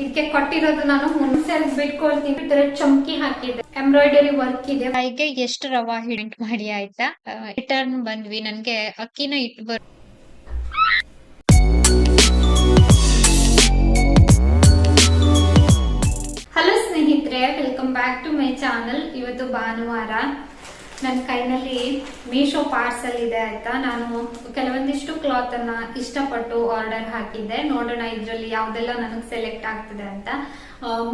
ಇದಕ್ಕೆ ಕೊಟ್ಟಿರೋದು ನಾನು ಮುನ್ಸೆಲ್ ಬಿಟ್ಕೊಳ್ತೀನಿ. ತರ ಚಮಕಿ ಹಾಕಿದ್ದೆ ಎಂಬ್ರಾಯ್ಡರಿ ವರ್ಕ್ ಇದೆ. ಕೈಗೆ ಎಷ್ಟು ರವಾ ಹಿಡಿಂಟ್ ಮಾಡಿ ಆಯ್ತಾ? ರಿಟರ್ನ್ ಬಂದ್ವಿ. ನನ್ಗೆ ಅಕ್ಕಿನ ಇಟ್ಟು ಬರ್ ಹಲೋ ಸ್ನೇಹಿತರೆ welcome back to my channel ಇವತ್ತು ಭಾನುವಾರ. ನನ್ನ ಕೈನಲ್ಲಿ ಮೀಶೋ ಪಾರ್ಸಲ್ ಇದೆ ಆಯ್ತಾ ನಾನು ಕೆಲವೊಂದಿಷ್ಟು ಕ್ಲಾತ್ ಅನ್ನ ಇಷ್ಟಪಟ್ಟು ಆರ್ಡರ್ ಹಾಕಿದ್ದೆ. ನೋಡೋಣ ಇದರಲ್ಲಿ ಯಾವ್ದೆಲ್ಲ ನನಗೆ ಸೆಲೆಕ್ಟ್ ಆಗ್ತದೆ ಅಂತ.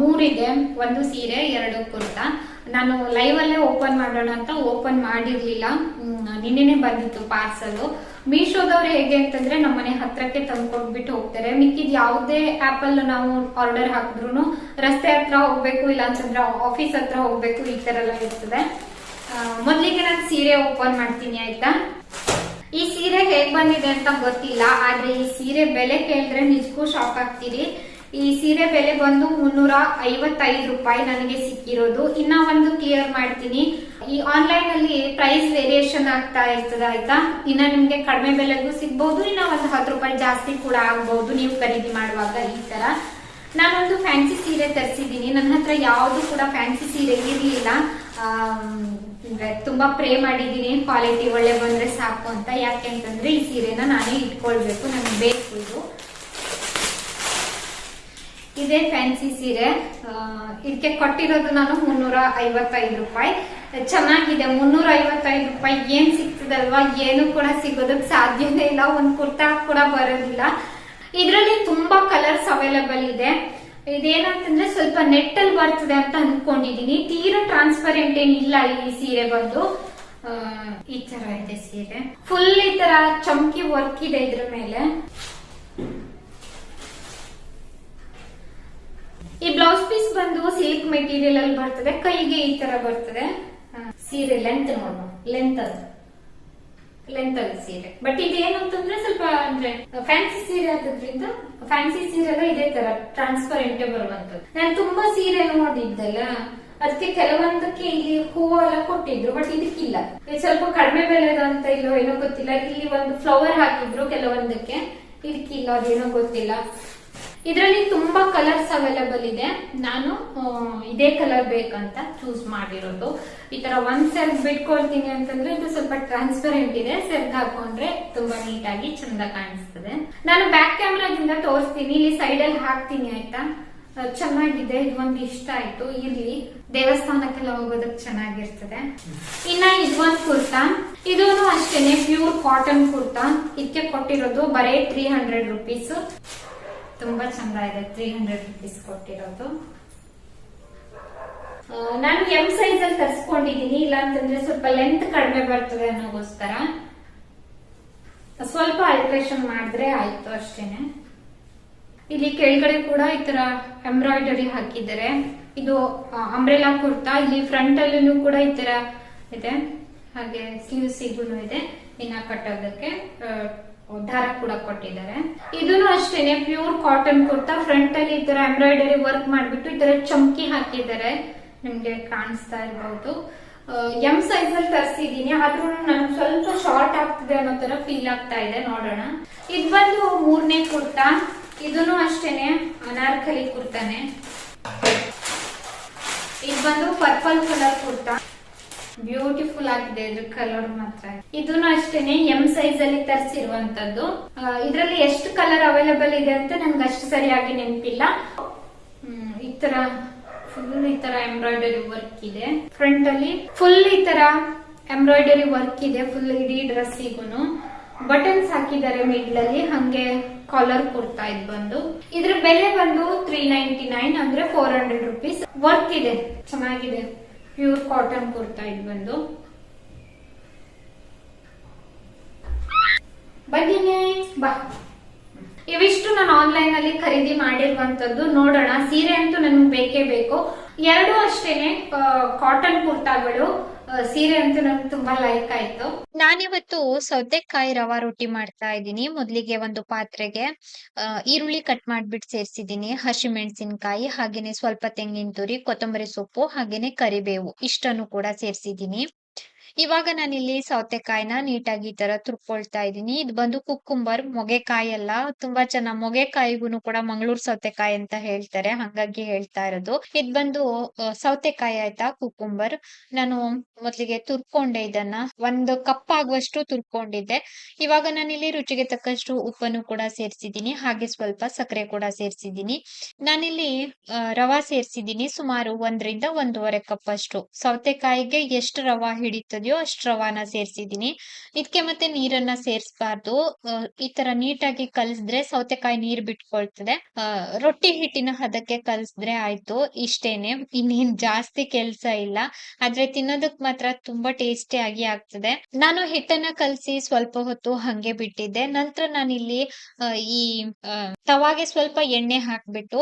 ಮೂರಿದೆ. ಒಂದು ಸೀರೆ, ಎರಡು ಕುರ್ತಾ. ನಾನು ಲೈವ್ ಅಲ್ಲೇ ಓಪನ್ ಮಾಡೋಣ ಅಂತ ಓಪನ್ ಮಾಡಿರ್ಲಿಲ್ಲ. ನಿನ್ನೆನೆ ಬಂದಿತ್ತು ಪಾರ್ಸಲ್. ಮೀಶೋದವ್ರು ಹೇಗೆ ಅಂತಂದ್ರೆ ನಮ್ಮನೆ ಹತ್ರಕ್ಕೆ ತಂದ್ಕೊಟ್ಬಿಟ್ಟು ಹೋಗ್ತಾರೆ. ಮಿಕ್ಕಿದ್ ಯಾವುದೇ ಆಪ್ ಅಲ್ಲಿ ನಾವು ಆರ್ಡರ್ ಹಾಕಿದ್ರು ರಸ್ತೆ ಹತ್ರ ಹೋಗ್ಬೇಕು ಇಲ್ಲ ಅಂತಂದ್ರೆ ಆಫೀಸ್ ಹತ್ರ ಹೋಗ್ಬೇಕು, ಈ ತರ ಎಲ್ಲ ಇರ್ತದೆ. ಮೊದ್ಲಿಗೆ ನಾನು ಸೀರೆ ಓಪನ್ ಮಾಡ್ತೀನಿ, ಆಯ್ತಾ? ಈ ಸೀರೆ ಹೇಗ್ ಬಂದಿದೆ ಅಂತ ಗೊತ್ತಿಲ್ಲ, ಆದ್ರೆ ಈ ಸೀರೆ ಬೆಲೆ ಕೇಳಿದ್ರೆ ನಿಜಕ್ಕೂ ಶಾಕ್ ಆಗ್ತೀರಿ. ಈ ಸೀರೆ ಬೆಲೆ ಬಂದು ಮುನ್ನೂರ ಐವತ್ತೈದು ರೂಪಾಯಿ ನನಗೆ ಸಿಕ್ಕಿರೋದು. ಇನ್ನ ಒಂದು ಕ್ಲಿಯರ್ ಮಾಡ್ತೀನಿ. ಈ ಆನ್ಲೈನ್ ಅಲ್ಲಿ ಪ್ರೈಸ್ ವೇರಿಯೇಷನ್ ಆಗ್ತಾ ಇರ್ತದೆ, ಆಯ್ತಾ? ಇನ್ನ ನಿಮ್ಗೆ ಕಡಿಮೆ ಬೆಲೆಗೂ ಸಿಗ್ಬಹುದು ಇನ್ನ ಒಂದು ಹತ್ತು ರೂಪಾಯಿ ಜಾಸ್ತಿ ಕೂಡ ಆಗ್ಬಹುದು ನೀವು ಖರೀದಿ ಮಾಡುವಾಗ ಈ ತರ. ನಾನೊಂದು ಫ್ಯಾನ್ಸಿ ಸೀರೆ ತರಿಸಿದ್ದೀನಿ. ನನ್ನ ಹತ್ರ ಯಾವುದು ಕೂಡ ಫ್ಯಾನ್ಸಿ ಸೀರೆ ಇರಲಿಲ್ಲ. ತುಂಬಾ ಪ್ರೇ ಮಾಡಿದ್ದೀನಿ ಕ್ವಾಲಿಟಿ ಒಳ್ಳೆ ಬಂದ್ರೆ ಸಾಕು ಅಂತ. ಯಾಕೆ ಅಂತಂದ್ರೆ, ಈ ಸೀರೆನ ನಾನೇ ಇಟ್ಕೊಳ್ಬೇಕು, ನನಗೆ ಬೇಕು ಇದು. ಇದೇ ಫ್ಯಾನ್ಸಿ ಸೀರೆ. ಇದಕ್ಕೆ ಕೊಟ್ಟಿರೋದು ನಾನು ಮುನ್ನೂರ ಐವತ್ತೈದು ರೂಪಾಯಿ. ಚೆನ್ನಾಗಿದೆ ಮುನ್ನೂರ ಐವತ್ತೈದು ರೂಪಾಯಿ. ಏನ್ ಸಿಗ್ತದಲ್ವಾ? ಏನು ಕೂಡ ಸಿಗೋದಕ್ಕೆ ಸಾಧ್ಯನೇ ಇಲ್ಲ. ಒಂದ್ ಕುರ್ತಾ ಕೂಡ ಬರೋದಿಲ್ಲ. ಇದರಲ್ಲಿ ತುಂಬಾ ಕಲರ್ಸ್ ಅವೈಲಬಲ್ ಇದೆ. ಇದೇನಂತಂದ್ರೆ ಸ್ವಲ್ಪ ನೆಟ್ ಅಲ್ಲಿ ಬರ್ತದೆ ಅಂತ ಅನ್ಕೊಂಡಿದೀನಿ ತೀರಾ ಟ್ರಾನ್ಸ್ಪರೆಂಟ್ ಏನಿಲ್ಲ ಈ ಸೀರೆ ಬಂದು. ಈ ತರ ಇದೆ ಸೀರೆ. ಫುಲ್ ಈ ತರ ಚಮಕಿ ವರ್ಕ್ ಇದೆ ಇದ್ರ ಮೇಲೆ. ಈ ಬ್ಲೌಸ್ ಪೀಸ್ ಬಂದು ಸಿಲ್ಕ್ ಮೆಟೀರಿಯಲ್ ಅಲ್ಲಿ ಬರ್ತದೆ. ಕೈಗೆ ಈ ತರ ಬರ್ತದೆ. ಸೀರೆ ಲೆಂತ್ ನೋಡು. ಲೆಂತ್ ಅದು. ಲೆಂತ್ ಅಲ್ಲಿ ಸೀರೆ. ಬಟ್ ಇದೇನು ಅಂತಂದ್ರೆ ಸ್ವಲ್ಪ ಅಂದ್ರೆ ಫ್ಯಾನ್ಸಿ ಸೀರೆ ಆದ್ರಿಂದ ಫ್ಯಾನ್ಸಿ ಸೀರೆ ಎಲ್ಲ ಇದೇ ತರ ಟ್ರಾನ್ಸ್ಪರೆಂಟ್ ಬರುವಂತದ್ದು ನಾನು ತುಂಬಾ ಸೀರೆ ನೋಡಿದ್ದಲ್ಲ ಅದಕ್ಕೆ ಕೆಲವೊಂದಕ್ಕೆ ಇಲ್ಲಿ ಹೂವು ಎಲ್ಲ ಕೊಟ್ಟಿದ್ರು ಬಟ್ ಇದಕ್ಕಿಲ್ಲ. ಇದು ಸ್ವಲ್ಪ ಕಡಿಮೆ ಬೆಲೆದು ಅಂತ ಇಲ್ಲೋ ಏನೋ ಗೊತ್ತಿಲ್ಲ, ಇಲ್ಲಿ ಒಂದು ಫ್ಲವರ್ ಹಾಕಿದ್ರು ಕೆಲವೊಂದಕ್ಕೆ, ಇದಕ್ಕಿಲ್ಲ, ಅದೇನೋ ಗೊತ್ತಿಲ್ಲ. ಇದರಲ್ಲಿ ತುಂಬಾ ಕಲರ್ಸ್ ಅವೈಲಬಲ್ ಇದೆ. ನಾನು ಇದೇ ಕಲರ್ ಬೇಕಂತ ಚೂಸ್ ಮಾಡಿರೋದು. ಈ ತರ ಒಂದ್ ಸೆಲ್ಫ್ ಬಿಟ್ಕೊಳ್ತೀನಿ ಅಂತಂದ್ರೆ ಇದು ಸ್ವಲ್ಪ ಟ್ರಾನ್ಸ್ಪರೆಂಟ್ ಇದೆ. ಸೆಲ್ಫ್ ಹಾಕೊಂಡ್ರೆ ತುಂಬಾ ನೀಟಾಗಿ ಚಂದ ಕಾಣಿಸ್ತದೆ. ನಾನು ಬ್ಯಾಕ್ ಕ್ಯಾಮ್ರಾದಿಂದ ತೋರಿಸ್ತೀನಿ. ಇಲ್ಲಿ ಸೈಡ್ ಅಲ್ಲಿ ಹಾಕ್ತೀನಿ, ಆಯ್ತಾ? ಚೆನ್ನಾಗಿದೆ. ಇದು ಒಂದು ಇಷ್ಟ ಆಯ್ತು. ಇರ್ಲಿ. ದೇವಸ್ಥಾನಕ್ಕೆಲ್ಲ ಹೋಗೋದಕ್ಕೆ ಚೆನ್ನಾಗಿರ್ತದೆ. ಇನ್ನ ಇದೊಂದು ಕುರ್ತಾ. ಇದೂ ಅಷ್ಟೇನೆ ಪ್ಯೂರ್ ಕಾಟನ್ ಕುರ್ತಾ. ಇದಕ್ಕೆ ಕೊಟ್ಟಿರೋದು ಬರೇ ತ್ರೀ ಹಂಡ್ರೆಡ್ ರುಪೀಸ್ ತುಂಬಾ ಚಂದ ಇದೆ ತ್ರೀ ಹಂಡ್ರೆಡ್ ರುಪೀಸ್ ಕೊಟ್ಟಿರೋದು. ನಾನು ಎಂ ಸೈಜ್ ಅಲ್ಲಿ ತರಿಸ್ಕೊಂಡಿದೀನಿ ಇಲ್ಲ ಅಂತಂದ್ರೆ ಸ್ವಲ್ಪ ಲೆಂತ್ ಕಡಿಮೆ ಬರ್ತದೆ ಅನ್ನೋಗೋಸ್ಕರ. ಸ್ವಲ್ಪ ಅಲ್ಟ್ರೇಷನ್ ಮಾಡಿದ್ರೆ ಆಯ್ತು ಅಷ್ಟೇನೆ. ಇಲ್ಲಿ ಕೆಳಗಡೆ ಕೂಡ ಈ ತರ ಎಂಬ್ರಾಯ್ಡರಿ ಹಾಕಿದ್ದಾರೆ. ಇದು ಅಂಬ್ರೆಲಾ ಕುರ್ತಾ, ಇಲ್ಲಿ ಫ್ರಂಟ್ ಅಲ್ಲೂ ಕೂಡ ಈ ತರ ಇದೆ. ಹಾಗೆ ಸ್ಲೀವ್ಸ್ ಇದೆ, ಇನ್ನ ಕಟ್ಟೋದಕ್ಕೆ. ದಾರ ಕೂಡ ಕೊಟ್ಟಿದ್ದಾರೆ. ಇದನ್ನು ಅಷ್ಟೇನೆ ಪ್ಯೂರ್ ಕಾಟನ್ ಕುರ್ತಾ ಫ್ರಂಟ್ ಅಲ್ಲಿ ಈ ತರ ಎಂಬ್ರಾಯ್ಡರಿ ವರ್ಕ್ ಮಾಡ್ಬಿಟ್ಟು ಈ ತರ ಚಮಕಿ ಹಾಕಿದ್ದಾರೆ. ನಿಮ್ಗೆ ಕಾಣಿಸ್ತಾ ಇರಬಹುದು ಎಂ ಸೈಜ್ ಅಲ್ಲಿ ತರಿಸಿದೀನಿ. ಆದ್ರೂ ನನ್ಗೆ ಸ್ವಲ್ಪ ಶಾರ್ಟ್ ಆಗ್ತಿದೆ ಅನ್ನೋ ತರ ಫೀಲ್ ಆಗ್ತಾ ಇದೆ, ನೋಡೋಣ. ಇದು ಬಂದು ಮೂರನೇ ಕುರ್ತಾ. ಇದನ್ನು ಅಷ್ಟೇನೆ, ಅನಾರ್ಕಲಿ ಕುರ್ತಾನೆ. ಇದು ಬಂದು ಪರ್ಪಲ್ ಕಲರ್ ಕುರ್ತಾ. ಬ್ಯೂಟಿಫುಲ್ ಆಗಿದೆ ಇದ್ರ ಕಲರ್ ಮಾತ್ರ. ಇದನ್ನು ಅಷ್ಟೇನೆ ಎಂ ಸೈಜ್ ಅಲ್ಲಿ ತರಿಸಿರುವಂತದ್ದು. ಇದರಲ್ಲಿ ಎಷ್ಟು ಕಲರ್ ಅವೈಲೇಬಲ್ ಇದೆ ಅಂತ ನನ್ಗೆ ಅಷ್ಟು ಸರಿಯಾಗಿ ನೆನಪಿಲ್ಲ. ಈ ತರ ಫುಲ್ ಈ ತರ ಎಂಬ್ರಾಯ್ಡರಿ ವರ್ಕ್ ಇದೆ. ಫ್ರಂಟ್ ಅಲ್ಲಿ ಫುಲ್ ಈ ತರ ಎಂಬ್ರಾಯ್ಡರಿ ವರ್ಕ್ ಇದೆ ಫುಲ್ ಇಡೀ ಡ್ರೆಸ್ಸಿಗೂ ಬಟನ್ಸ್ ಹಾಕಿದ್ದಾರೆ ಮಿಡ್ಲ್ ಅಲ್ಲಿ, ಹಂಗೆ ಕಾಲರ್ ಕೊಡ್ತಾ ಇದ್ ಬಂದು. ಇದ್ರ ಬೆಲೆ ಬಂದು ತ್ರೀ ನೈಂಟಿ ನೈನ್ ಅಂದ್ರೆ ಫೋರ್ ಹಂಡ್ರೆಡ್ ರುಪೀಸ್ ವರ್ಕ್ ಇದೆ, ಚೆನ್ನಾಗಿದೆ. ಪ್ಯೂರ್ ಕಾಟನ್ ಕುರ್ತಾ ಇದು ಬಂದು. ಬನ್ನಿ ಬಾ. ಇವಿಷ್ಟು ನಾನು ಆನ್ಲೈನ್ ಅಲ್ಲಿ ಖರೀದಿ ಮಾಡಿರುವಂತದ್ದು ನೋಡೋಣ, ಸೀರೆ ಅಂತೂ ನನ್ಗೆ ಬೇಕೇ ಬೇಕು. ಎರಡು ಅಷ್ಟೇನೆ ಕಾಟನ್ ಕುರ್ತಾಗಳು ಸೀರೆ ಅಂತೂ ನಂಗೆ ತುಂಬಾ ಲೈಕ್ ಆಯ್ತು. ನಾನಿವತ್ತು ಸೌತೆಕಾಯಿ ರವಾ ರೊಟ್ಟಿ ಮಾಡ್ತಾ ಇದ್ದೀನಿ. ಮೊದ್ಲಿಗೆ ಒಂದು ಪಾತ್ರೆಗೆ ಈರುಳ್ಳಿ ಕಟ್ ಮಾಡ್ಬಿಟ್ಟು ಸೇರ್ಸಿದೀನಿ ಹಸಿಮೆಣಸಿನಕಾಯಿ, ಹಾಗೇನೆ ಸ್ವಲ್ಪ ತೆಂಗಿನ ತುರಿ, ಕೊತ್ತಂಬರಿ ಸೊಪ್ಪು, ಹಾಗೇನೆ ಕರಿಬೇವು, ಇಷ್ಟನ್ನು ಕೂಡ ಸೇರ್ಸಿದೀನಿ ಇವಾಗ ಇಲ್ಲಿ ಸೌತೆಕಾಯಿನ ನೀಟಾಗಿ ಈ ತರ ತುರ್ಕೊಳ್ತಾ ಇದ್ದೀನಿ. ಇದು ಬಂದು ಕುಕ್ಕುಂಬರ್, ಮೊಗೆಕಾಯಿ ಅಲ್ಲ. ತುಂಬಾ ಚೆನ್ನಾಗಿ ಮೊಗೆಕಾಯಿಗೂ ಕೂಡ ಮಂಗಳೂರು ಸೌತೆಕಾಯಿ ಅಂತ ಹೇಳ್ತಾರೆ. ಹಂಗಾಗಿ ಹೇಳ್ತಾ ಇರೋದು. ಇದ್ ಬಂದು ಸೌತೆಕಾಯಿ ಆಯ್ತಾ ಕುಕ್ಕುಂಬರ್? ನಾನು ಮೊದ್ಲಿಗೆ ತುರ್ಕೊಂಡೆ ಇದನ್ನ. ಒಂದು ಕಪ್ ಆಗುವಷ್ಟು ತುರ್ಕೊಂಡಿದ್ದೆ. ಇವಾಗ ನಾನಿಲ್ಲಿ ರುಚಿಗೆ ತಕ್ಕಷ್ಟು ಉಪ್ಪನ್ನು ಕೂಡ ಸೇರಿಸಿದೀನಿ ಹಾಗೆ ಸ್ವಲ್ಪ ಸಕ್ಕರೆ ಕೂಡ ಸೇರಿಸಿದೀನಿ ನಾನಿಲ್ಲಿ ರವಾ ಸೇರಿಸಿದೀನಿ ಸುಮಾರು ಒಂದರಿಂದ ಒಂದೂವರೆ ಕಪ್ ಅಷ್ಟು. ಸೌತೆಕಾಯಿಗೆ ಎಷ್ಟು ರವಾ ಹಿಡಿತದೆಯೋ ಅಷ್ಟು ರವಾನ ಸೇರ್ಸಿದೀನಿ ಇದಕ್ಕೆ ಮತ್ತೆ ನೀರನ್ನ ಸೇರಿಸಬಾರ್ದು. ಈ ತರ ನೀಟಾಗಿ ಕಲ್ಸಿದ್ರೆ ಸೌತೆಕಾಯಿ ನೀರ್ ಬಿಟ್ಕೊಳ್ತದೆ. ರೊಟ್ಟಿ ಹಿಟ್ಟಿನ ಹದಕ್ಕೆ ಕಲ್ಸಿದ್ರೆ ಆಯ್ತು, ಇಷ್ಟೇನೆ. ಇನ್ನೇನ್ ಜಾಸ್ತಿ ಕೆಲ್ಸ ಇಲ್ಲ. ಆದ್ರೆ ತಿನ್ನೋದಕ್ ಮಾತ್ರ ತುಂಬಾ ಟೇಸ್ಟಿ ಆಗಿ ಆಗ್ತದೆ. ನಾನು ಹಿಟ್ಟನ್ನ ಕಲ್ಸಿ ಸ್ವಲ್ಪ ಹೊತ್ತು ಹಂಗೆ ಬಿಟ್ಟಿದ್ದೆ. ನಂತರ ನಾನಿಲ್ಲಿ ಈ ತವಾಗೆ ಸ್ವಲ್ಪ ಎಣ್ಣೆ ಹಾಕ್ಬಿಟ್ಟು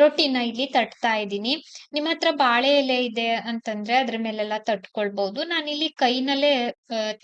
ರೊಟ್ಟಿನ ಇಲ್ಲಿ ತಟ್ತಾ ಇದ್ದೀನಿ. ನಿಮ್ಮ ಹತ್ರ ಬಾಳೆ ಎಲೆ ಇದೆ ಅಂತಂದ್ರೆ ಅದ್ರ ಮೇಲೆಲ್ಲ ತಟ್ಕೊಳ್ಬಹುದು ಇಲ್ಲಿ ಕೈನಲ್ಲೇ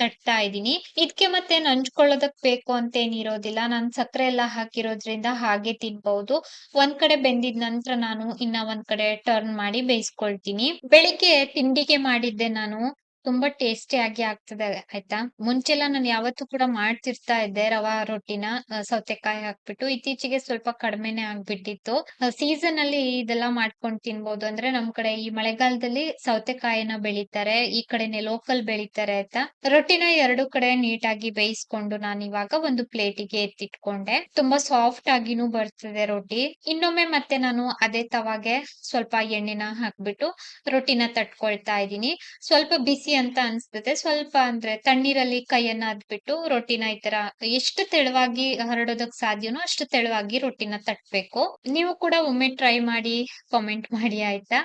ತಟ್ತಾ ಇದ್ದೀನಿ. ಇದಕ್ಕೆ ಮತ್ತೆ ನಂಚ್ಕೊಳ್ಳೋದಕ್ ಬೇಕು ಅಂತ ಏನಿರೋದಿಲ್ಲ ನಾನು ಸಕ್ಕರೆ ಎಲ್ಲ ಹಾಕಿರೋದ್ರಿಂದ ಹಾಗೆ ತಿನ್ಬಹುದು ಒಂದ್ ಕಡೆ ಬೆಂದಿದ ನಂತರ ನಾನು ಇನ್ನ ಒಂದ್ ಕಡೆ ಟರ್ನ್ ಮಾಡಿ ಬೇಯಿಸ್ಕೊಳ್ತೀನಿ. ಬೆಳಿಗ್ಗೆ ತಿಂಡಿಗೆ ಮಾಡಿದ್ದೆ ನಾನು ತುಂಬಾ ಟೇಸ್ಟಿ ಆಗಿ ಆಗ್ತದೆ, ಆಯ್ತಾ? ಮುಂಚೆಲ್ಲ ನಾನು ಯಾವತ್ತೂ ಕೂಡ ಮಾಡ್ತಿರ್ತಾ ಇದ್ದೆ ರವಾ ರೊಟ್ಟಿನ ಸೌತೆಕಾಯಿ ಹಾಕ್ಬಿಟ್ಟು. ಇತ್ತೀಚೆಗೆ ಸ್ವಲ್ಪ ಕಡಿಮೆನೆ ಆಗ್ಬಿಟ್ಟಿತ್ತು. ಸೀಸನ್ ಅಲ್ಲಿ ಇದೆಲ್ಲ ಮಾಡ್ಕೊಂಡು ತಿನ್ಬೋದು ಅಂದ್ರೆ ನಮ್ ಕಡೆ ಈ ಮಳೆಗಾಲದಲ್ಲಿ ಸೌತೆಕಾಯಿನ ಬೆಳಿತಾರೆ, ಈ ಕಡೆನೆ ಲೋಕಲ್ ಬೆಳಿತಾರೆ ಆಯ್ತಾ? ರೊಟ್ಟಿನ ಎರಡು ಕಡೆ ನೀಟಾಗಿ ಬೇಯಿಸ್ಕೊಂಡು ನಾನು ಇವಾಗ ಒಂದು ಪ್ಲೇಟಿಗೆ ಎತ್ತಿಟ್ಕೊಂಡೆ. ತುಂಬಾ ಸಾಫ್ಟ್ ಆಗಿನೂ ಬರ್ತದೆ ರೊಟ್ಟಿ. ಇನ್ನೊಮ್ಮೆ ಮತ್ತೆ ನಾನು ಅದೇ ತವಾಗೆ ಸ್ವಲ್ಪ ಎಣ್ಣೆನ ಹಾಕ್ಬಿಟ್ಟು ರೊಟ್ಟಿನ ತಟ್ಕೊಳ್ತಾ ಇದ್ದೀನಿ. ಸ್ವಲ್ಪ ಬಿಸಿ ಅಂತ ಅನ್ಸ್ತದೆ ಸ್ವಲ್ಪ ಅಂದ್ರೆ ತಣ್ಣೀರಲ್ಲಿ ಕೈಯನ್ನ ಅದ್ಬಿಟ್ಟು ರೊಟ್ಟಿನ ಈ ತರ ಎಷ್ಟು ತೆಳುವಾಗಿ ಹರಡೋದಕ್ ಸಾಧ್ಯನೋ ಅಷ್ಟು ತೆಳುವಾಗಿ ರೊಟ್ಟಿನ ತಟ್ಬೇಕು. ನೀವು ಕೂಡ ಒಮ್ಮೆ ಟ್ರೈ ಮಾಡಿ ಕಾಮೆಂಟ್ ಮಾಡಿ ಆಯ್ತಾ?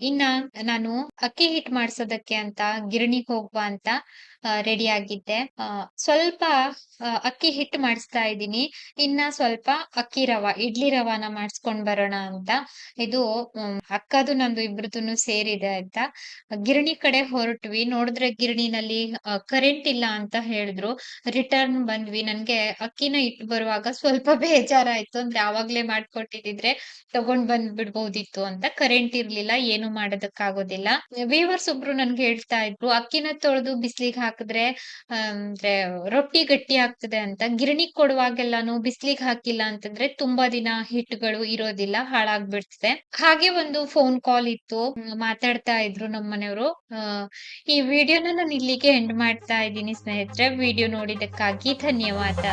ಇನ್ನ ನಾನು ಅಕ್ಕಿ ಹಿಟ್ ಮಾಡ್ಸೋದಕ್ಕೆ ಅಂತ ಗಿರಣಿಗ್ ಹೋಗುವ ಅಂತ ರೆಡಿ ಆಗಿದ್ದೆ. ಸ್ವಲ್ಪ ಅಕ್ಕಿ ಹಿಟ್ಟು ಮಾಡಿಸ್ತಾ ಇದ್ದೀನಿ. ಇನ್ನ ಸ್ವಲ್ಪ ಅಕ್ಕಿ ರವ, ಇಡ್ಲಿ ರವಾನ ಮಾಡಿಸ್ಕೊಂಡ್ ಬರೋಣ ಅಂತ. ಇದು ಅಕ್ಕದು ನಂದು ಇಬ್ರದ್ದು ಸೇರಿದೆ ಆಯ್ತಾ? ಗಿರಣಿ ಕಡೆ ಹೊರಟ್ವಿ. ನೋಡಿದ್ರೆ ಗಿರಣಿನಲ್ಲಿ ಕರೆಂಟ್ ಇಲ್ಲ ಅಂತ ಹೇಳಿದ್ರು. ರಿಟರ್ನ್ ಬಂದ್ವಿ. ನನ್ಗೆ ಅಕ್ಕಿನ ಇಟ್ಟು ಬರುವಾಗ ಸ್ವಲ್ಪ ಬೇಜಾರಾಯ್ತು. ಅಂದ್ರೆ ಆವಾಗ್ಲೇ ಮಾಡ್ಕೊಟ್ಟಿದ್ರೆ ತಗೊಂಡ್ ಬಂದ್ ಬಿಡ್ಬೋದಿತ್ತು ಅಂತ. ಕರೆಂಟ್ ಇರ್ಲಿಲ್ಲ, ಏನು ಮಾಡೋದಕ್ಕಾಗೋದಿಲ್ಲ. ವೀವರ್ಸ್ ಒಬ್ರು ನನ್ಗೆ ಹೇಳ್ತಾ ಇದ್ರು, ಅಕ್ಕಿನ ತೊಳೆದು ಬಿಸ್ಲಿಗೆ ಹಾಕಿದ್ರೆ ಅಂದ್ರೆ ರೊಟ್ಟಿ ಗಟ್ಟಿ ಆಗ್ತದೆ ಅಂತ. ಗಿರಣಿ ಕೊಡುವಾಗೆಲ್ಲಾನು ಬಿಸ್ಲಿಗೆ ಹಾಕಿಲ್ಲ ಅಂತಂದ್ರೆ ತುಂಬಾ ದಿನ ಹಿಟ್ಟುಗಳು ಇರೋದಿಲ್ಲ, ಹಾಳಾಗ್ಬಿಡ್ತದೆ. ಹಾಗೆ ಒಂದು ಫೋನ್ ಕಾಲ್ ಇತ್ತು. ಮಾತಾಡ್ತಾ ಇದ್ರು ನಮ್ಮ ಮನೆಯವರು ಈ ವಿಡಿಯೋನ ನಾನು ಇಲ್ಲಿಗೆ ಎಂಡ್ ಮಾಡ್ತಾ ಇದ್ದೀನಿ ಸ್ನೇಹಿತರೆ. ವಿಡಿಯೋ ನೋಡಿದಕ್ಕಾಗಿ ಧನ್ಯವಾದ.